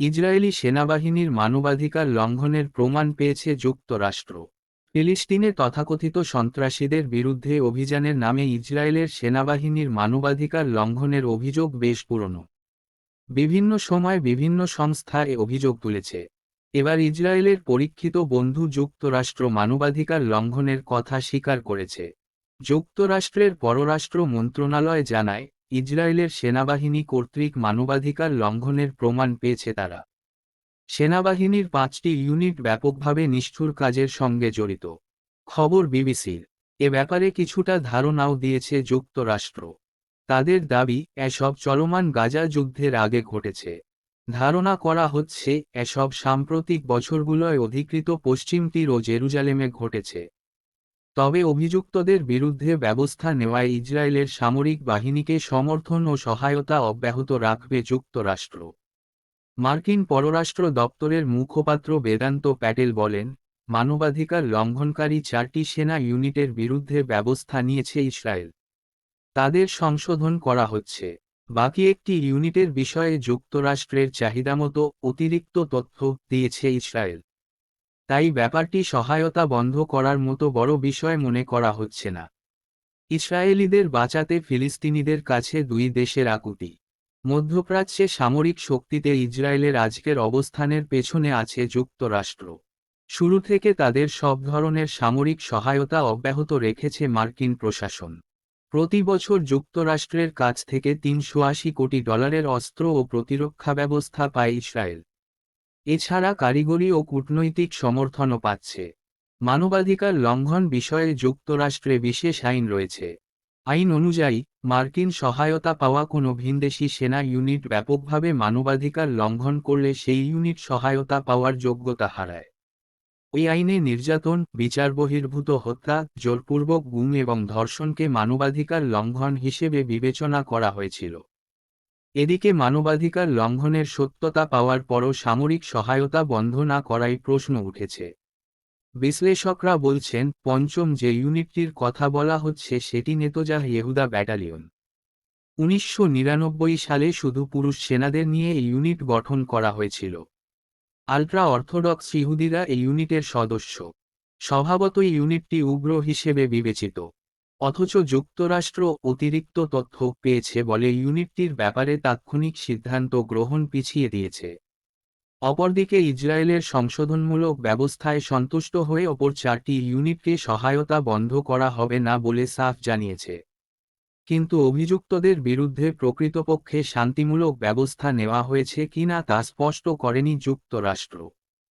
Israeli সেনাবাহিনীর মানবাধিকার লঙ্ঘনের প্রমাণ পেয়েছে যুক্তরাষ্ট্র। ফিলিস্তিনে তথাকথিত সন্ত্রাসীদের বিরুদ্ধে অভিযানের নামে ইসরায়েলের সেনাবাহিনীর মানবাধিকার লঙ্ঘনের অভিযোগ বেশ পুরনো। বিভিন্ন সময় বিভিন্ন সংস্থা এ অভিযোগ তুলেছে। এবার ইসরায়েলের পরীক্ষিত বন্ধু যুক্তরাষ্ট্র মানবাধিকার লঙ্ঘনের কথা স্বীকার করেছে। যুক্তরাষ্ট্রের পররাষ্ট্র মন্ত্রণালয় জানায় ইসরায়েলের সেনাবাহিনী কর্তৃক মানবাধিকার লঙ্ঘনের প্রমাণ পেয়েছে তারা। সেনাবাহিনীর পাঁচটি ইউনিট ব্যাপকভাবে নিষ্ঠুর কাজের সঙ্গে জড়িত। খবর বিবিসির। এ ব্যাপারে কিছুটা ধারণাও দিয়েছে যুক্তরাষ্ট্র। তাদের দাবি, এসব চলমান গাজা যুদ্ধের আগে ঘটেছে। ধারণা করা হচ্ছে, এসব সাম্প্রতিক বছরগুলোয় অধিকৃত পশ্চিম তীর ও জেরুজালেমে ঘটেছে। তবে অভিযুক্তদের বিরুদ্ধে ব্যবস্থা নেওয়ায় ইসরায়েলের সামরিক বাহিনীকে সমর্থন ও সহায়তা অব্যাহত রাখবে যুক্তরাষ্ট্র। মার্কিন পররাষ্ট্র দপ্তরের মুখপাত্র বেদান্ত প্যাটেল বলেন, মানবাধিকার লঙ্ঘনকারী চারটি সেনা ইউনিটের বিরুদ্ধে ব্যবস্থা নিয়েছে ইসরায়েল। তাদের সংশোধন করা হচ্ছে। বাকি একটি ইউনিটের বিষয়ে যুক্তরাষ্ট্রের চাহিদামতো অতিরিক্ত তথ্য দিয়েছে ইসরায়েল। তাই ব্যাপারটি সহায়তা বন্ধ করার মতো বড় বিষয় মনে করা হচ্ছে না। ইসরায়েলিদের বাঁচাতে ফিলিস্তিনিদের কাছে দুই দেশের আকুতি। মধ্যপ্রাচ্যে সামরিক শক্তিতে ইসরায়েলের আজকের অবস্থানের পেছনে আছে যুক্তরাষ্ট্র। শুরু থেকে তাদের সব ধরনের সামরিক সহায়তা অব্যাহত রেখেছে মার্কিন প্রশাসন। প্রতি বছর যুক্তরাষ্ট্রের কাছ থেকে তিনশো আশি কোটি ডলারের অস্ত্র ও প্রতিরক্ষা ব্যবস্থা পায় ইসরায়েল। এছাড়া কারিগরি ও কূটনৈতিক সমর্থনও পাচ্ছে। মানবাধিকার লঙ্ঘন বিষয়ে যুক্তরাষ্ট্রে বিশেষ আইন রয়েছে। আইন অনুযায়ী, মার্কিন সহায়তা পাওয়া কোনো ভিনদেশি সেনা ইউনিট ব্যাপকভাবে মানবাধিকার লঙ্ঘন করলে সেই ইউনিট সহায়তা পাওয়ার যোগ্যতা হারায়। ওই আইনে নির্যাতন বিচার বহির্ভূত হত্যা, জোরপূর্বক গুম এবং ধর্ষণকে মানবাধিকার লঙ্ঘন হিসেবে বিবেচনা করা হয়েছিল। এদিকে মানবাধিকার লঙ্ঘনের সত্যতা পাওয়ার পরও সামরিক সহায়তা বন্ধ না করাই প্রশ্ন উঠেছে। বিশ্লেষকরা বলছেন, পঞ্চম যে ইউনিটটির কথা বলা হচ্ছে সেটি নেতজাহ ইহুদা ব্যাটালিয়ন। উনিশশো নিরানব্বই সালে শুধু পুরুষ সেনাদের নিয়ে এই ইউনিট গঠন করা হয়েছিল। আলট্রা অর্থোডক্স ইহুদিরা এই ইউনিটের সদস্য। স্বভাবতই ইউনিটটি উগ্র হিসেবে বিবেচিত। অথচ যুক্তরাষ্ট্র অতিরিক্ত তথ্য পেয়েছে বলে ইউনিটটির ব্যাপারে তাৎক্ষণিক সিদ্ধান্ত গ্রহণ পিছিয়ে দিয়েছে। অপরদিকে ইসরায়েলের সংশোধনমূলক ব্যবস্থায় সন্তুষ্ট হয়ে অপর চারটি ইউনিটকে সহায়তা বন্ধ করা হবে না বলে সাফ জানিয়েছে। কিন্তু অভিযুক্তদের বিরুদ্ধে প্রকৃতপক্ষে শান্তিমূলক ব্যবস্থা নেওয়া হয়েছে কিনা তা স্পষ্ট করেনি যুক্তরাষ্ট্র।